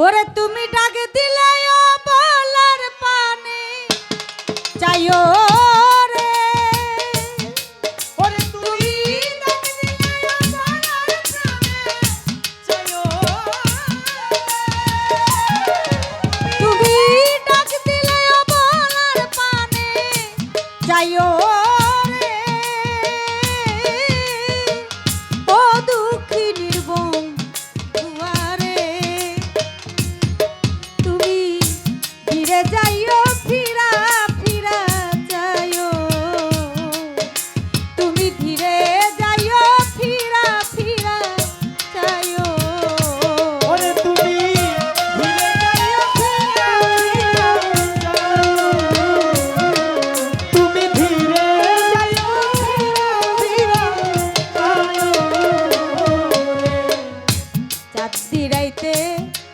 ওরে তুমি ডাকে দিলে ও বলার পানি। চাইও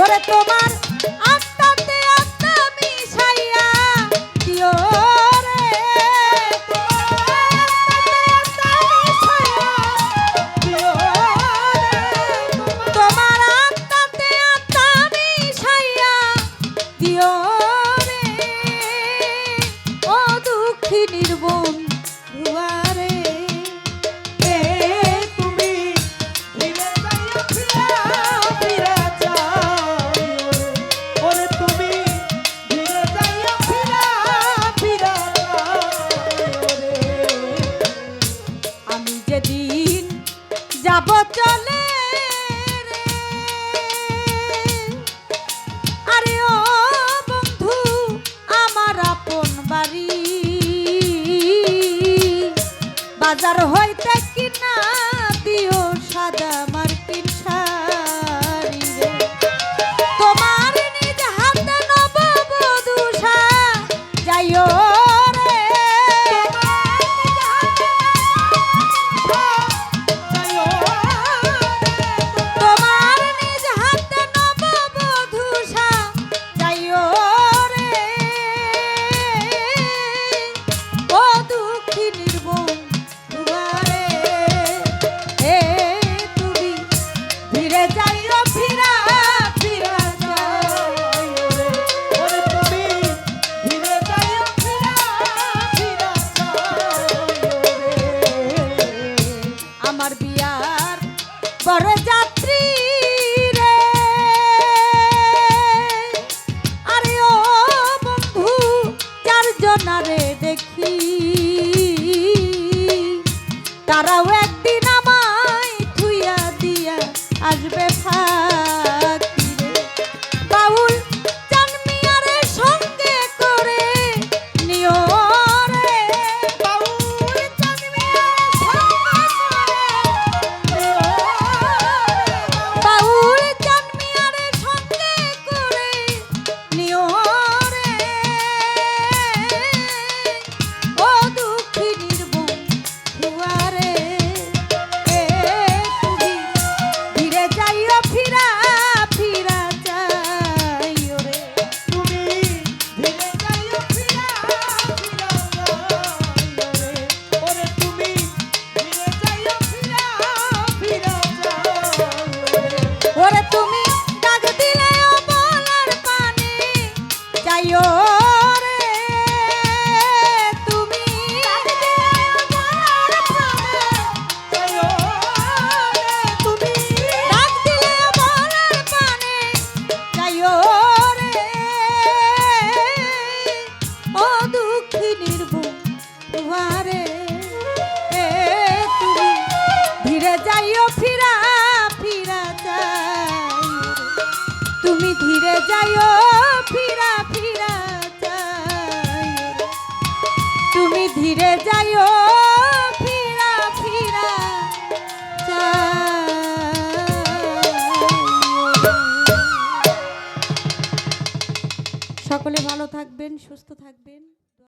ওরে তোমার আত্মাতে আত্মা মিশাইয়া দিও রে। তোমার আত্মাতে নির্বন্ধ হাজার হয়ে আসবে ফা ধীরে যাইও, ফিরা ফিরা যাইও। তুমি ধীরে যাইও, ফিরা ফিরা সকলে ভালো থাকবেন, সুস্থ থাকবেন।